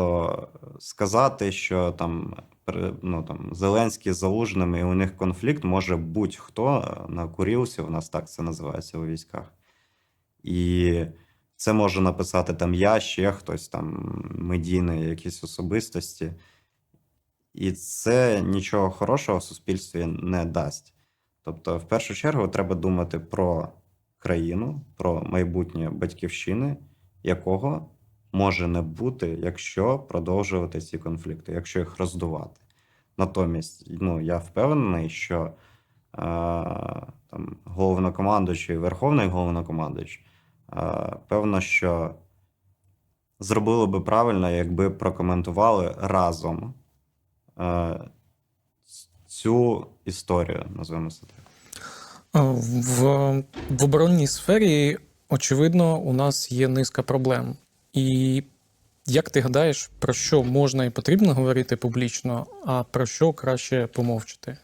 Тобто сказати, що там, ну, там Зеленський з Залужними і у них конфлікт може будь-хто на Курілці, у нас так це називається у військах. І це може написати там я, ще хтось там медійні якісь особистості. І це нічого хорошого в суспільстві не дасть. Тобто, в першу чергу, треба думати про країну, про майбутнє батьківщини, якого може не бути, якщо продовжувати ці конфлікти, якщо їх роздувати. Натомість, ну, я впевнений, що е, там, головнокомандуючий, верховний головнокомандуючий, е, певно, що зробили би правильно, якби прокоментували разом е, цю історію, називаємо це так. В, в оборонній сфері, очевидно, у нас є низка проблем. І як ти гадаєш, про що можна і потрібно говорити публічно, а про що краще помовчати?